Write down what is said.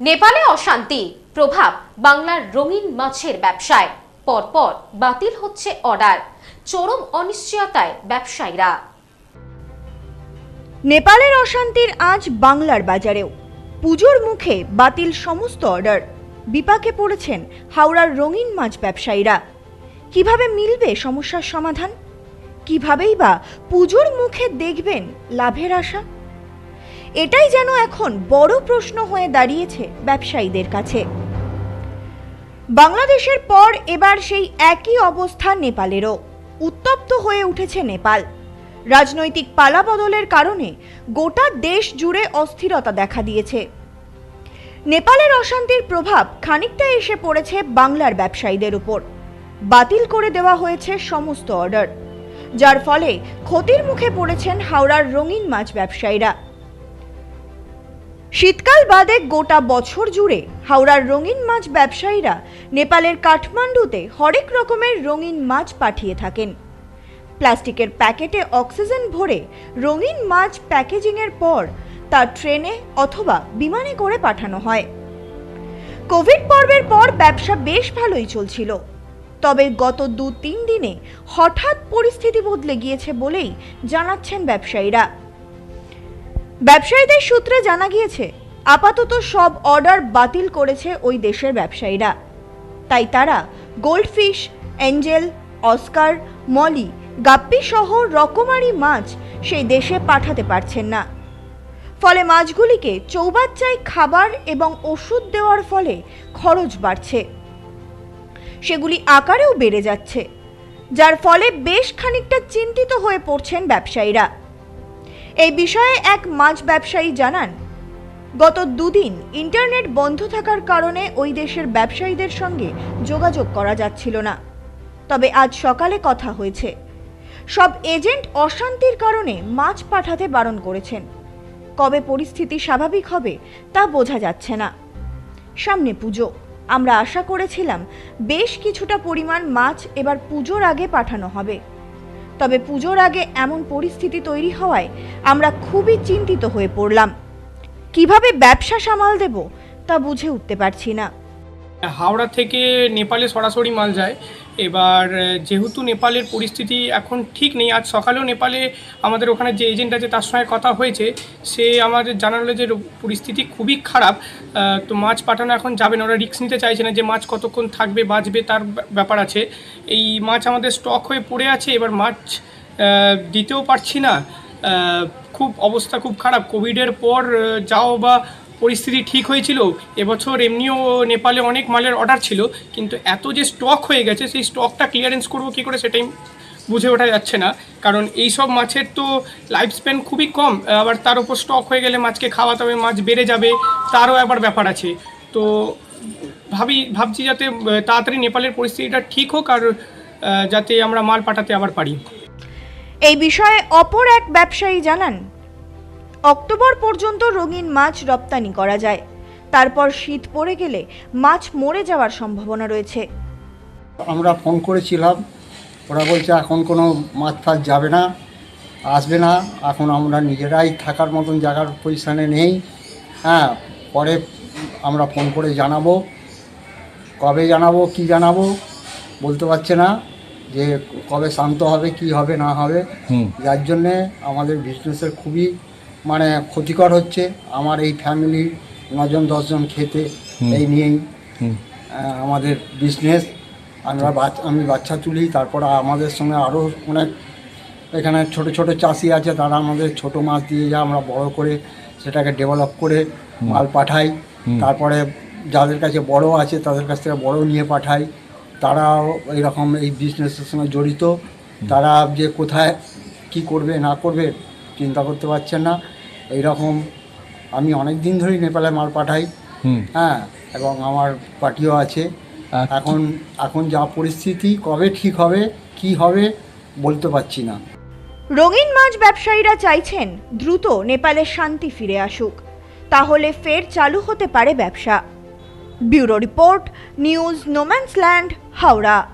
নেপালে অশান্তি। প্রভাব বাংলার রঙিন মাছের ব্যবসায়। পরপর বাতিল হচ্ছে অর্ডার। চরম অনিশ্চয়তায় ব্যবসায়ীরা। নেপালের অশান্তির আজ বাংলার বাজারেও। পুজোর মুখে বাতিল সমস্ত অর্ডার। বিপাকে পড়েছেন হাওড়ার রঙিন মাছ ব্যবসায়ীরা। কীভাবে মিলবে সমস্যার সমাধান? কিভাবেই বা পুজোর মুখে দেখবেন লাভের আশা? এটাই যেন এখন বড় প্রশ্ন হয়ে দাঁড়িয়েছে ব্যবসায়ীদের কাছে। বাংলাদেশের পর এবার সেই একই অবস্থা নেপালেরও। উত্তপ্ত হয়ে উঠেছে নেপাল। রাজনৈতিক পালাবদলের কারণে গোটা দেশ জুড়ে অস্থিরতা দেখা দিয়েছে। নেপালের অশান্তির প্রভাব খানিকটা এসে পড়েছে বাংলার ব্যবসায়ীদের উপর। বাতিল করে দেওয়া হয়েছে সমস্ত অর্ডার। যার ফলে ক্ষতির মুখে পড়েছেন হাওড়ার রঙিন মাছ ব্যবসায়ীরা। শীতকাল বাদে গোটা বছর জুড়ে হাওড়ার রঙিন মাছ ব্যবসায়ীরা নেপালের কাঠমান্ডুতে হরেক রকমের রঙিন মাছ পাঠিয়ে থাকেন। প্লাস্টিকের প্যাকেটে অক্সিজেন ভরে রঙিন মাছ প্যাকেজিংয়ের পর তা ট্রেনে অথবা বিমানে করে পাঠানো হয়। কোভিড পর্বের পর ব্যবসা বেশ ভালোই চলছিল। তবে গত দু তিন দিনে হঠাৎ পরিস্থিতি বদলে গিয়েছে বলেই জানাচ্ছেন ব্যবসায়ীরা। ব্যবসায়ীদের সূত্রে জানা গিয়েছে, আপাতত সব অর্ডার বাতিল করেছে ওই দেশের ব্যবসায়ীরা। তাই তারা goldfish, angel, oscar, molly, guppy সহ রকমারি মাছ সেই দেশে পাঠাতে পারছেন না। ফলে মাছগুলিকে চৌবাচ্চায় খাবার এবং ওষুধ দেওয়ার ফলে খরচ বাড়ছে। সেগুলি আকারেও বেড়ে যাচ্ছে, যার ফলে বেশ খানিকটা চিন্তিত হয়ে পড়ছেন ব্যবসায়ীরা। এই বিষয়ে এক মাছ ব্যবসায়ী জানান, গত দুদিন ইন্টারনেট বন্ধ থাকার কারণে ওই দেশের ব্যবসায়ীদের সঙ্গে যোগাযোগ করা যাচ্ছিল না। তবে আজ সকালে কথা হয়েছে। সব এজেন্ট অশান্তির কারণে মাছ পাঠাতে বারণ করেছেন। কবে পরিস্থিতি স্বাভাবিক হবে তা বোঝা যাচ্ছে না। সামনে পুজো। আমরা আশা করেছিলাম বেশ কিছুটা পরিমাণ মাছ এবার পুজোর আগে পাঠানো হবে। তবে পুজোর আগে এমন পরিস্থিতি তৈরি হওয়ায় আমরা খুবই চিন্তিত হয়ে পড়লাম। কীভাবে ব্যবসা সামাল দেব তা বুঝে উঠতে পারছি না। হাওড়া থেকে নেপালে সরাসরি মাল যায়। এবার যেহেতু নেপালের পরিস্থিতি এখন ঠিক নেই, আজ সকালেও নেপালে আমাদের ওখানে যে এজেন্ট আছে তার সঙ্গে কথা হয়েছে, সে আমাদের জানালো যে পরিস্থিতি খুবই খারাপ তো মাছ পাঠানো এখন যাবে না, ওরা রিস্ক নিতে চাইছে না যে মাছ কতক্ষণ থাকবে, বাঁচবে তার ব্যাপার আছে। এই মাছ আমাদের স্টক হয়ে পড়ে আছে, এবার মাছ দিতেও পারছি না। খুব অবস্থা খুব খারাপ কোভিডের পর যাও বা পরিস্থিতি ঠিক হয়েছিল। এবছর এমনিও নেপালে অনেক মালের অর্ডার ছিল, কিন্তু এত যে স্টক হয়ে গেছে, সেই স্টকটা ক্লিয়ারেন্স করব কী করে সেটাই বুঝে ওঠা যাচ্ছে না। কারণ এই সব মাছের তো লাইফ স্প্যান খুবই কম, আবার তার উপর স্টক হয়ে গেলে মাছকে খাওয়াতে হবে, মাছ বেড়ে যাবে, তারও আবার ব্যাপার আছে। তো ভাবি, ভাবছি যাতে তাড়াতাড়ি নেপালের পরিস্থিতিটা ঠিক হোক আর যাতে আমরা মাল পাঠাতে আবার পারি। এই বিষয়ে অপর এক ব্যবসায়ী জানান অক্টোবর পর্যন্ত রঙিন মাছ রপ্তানি করা যায়। তারপর শীত পড়ে গেলে মাছ মরে যাওয়ার সম্ভাবনা রয়েছে। আমরা ফোন করেছিলাম। ওরা বলছে এখন কোনো মাছ ফাছ যাবে না আসবে না। এখন আমরা নিজেরাই থাকার মতন জায়গার পজিশানে নেই। হ্যাঁ পরে আমরা ফোন করে জানাব। কবে জানাব কি জানাব বলতে পারছে না যে কবে শান্ত হবে কি হবে না হবে। যার জন্যে আমাদের বিজনেসের খুবই মানে ক্ষতিকর হচ্ছে আমার এই ফ্যামিলি নজন দশজন খেতে এই নিয়েই আমাদের বিজনেস আমরা আমি বাচ্চা তুলি তারপর আমাদের সঙ্গে আরও অনেক এখানে ছোট ছোট চাষি আছে তারা আমাদের ছোট মাছ দিয়ে যা আমরা বড় করে সেটাকে ডেভেলপ করে মাল পাঠাই। তারপরে যাদের কাছে বড় আছে তাদের কাছ থেকে বড় নিয়ে পাঠাই। তারাও এরকম এই বিজনেসের সঙ্গে জড়িত। তারা যে কোথায় কি করবে না করবে চিন্তা করতে পারছেন না। এই রকম আমি অনেক দিন ধরেই নেপালে মাল পাঠাই। হ্যাঁ এবং আমার পার্টিও আছে। এখন এখন যা পরিস্থিতি কবে ঠিক হবে কি হবে বলতে পারছি না। রঙিন মাছ ব্যবসায়ীরা চাইছেন দ্রুত নেপালে শান্তি ফিরে আসুক। তাহলে ফের চালু হতে পারে ব্যবসা। Bureau report news no man's land Howrah.